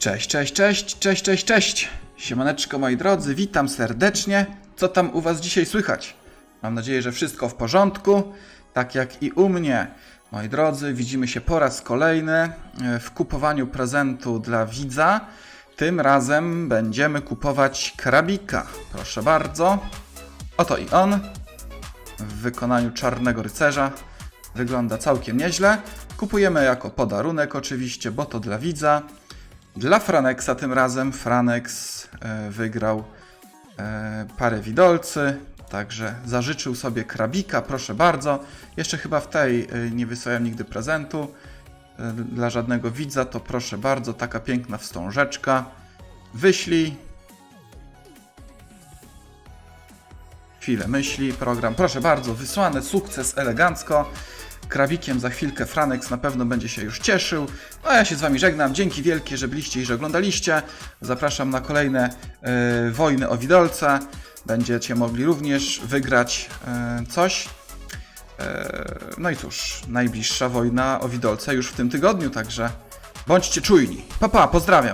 Cześć, cześć, cześć, cześć, cześć, cześć. Siemaneczko moi drodzy, witam serdecznie. Co tam u was dzisiaj słychać? Mam nadzieję, że wszystko w porządku, tak jak i u mnie. Moi drodzy, widzimy się po raz kolejny e, w kupowaniu prezentu dla widza. Tym razem będziemy kupować krabika. Proszę bardzo. Oto i on w wykonaniu czarnego rycerza. Wygląda całkiem nieźle. Kupujemy jako podarunek oczywiście, bo to dla widza. Dla Franeksa tym razem. Franex e, wygrał e, parę widolcy, także zażyczył sobie krabika, proszę bardzo. Jeszcze chyba w tej e, nie wysłałem nigdy prezentu dla żadnego widza, to proszę bardzo, taka piękna wstążeczka. Wyślij. Chwilę myśli, program, proszę bardzo, wysłany, sukces, elegancko. Krabikiem za chwilkę Franex na pewno będzie się już cieszył. A ja się z Wami żegnam. Dzięki wielkie, że byliście i że oglądaliście. Zapraszam na kolejne e, wojny o Widolca. Będziecie mogli również wygrać e, coś. E, no i cóż, najbliższa wojna o Widolca już w tym tygodniu, także bądźcie czujni. Pa, pa, pozdrawiam.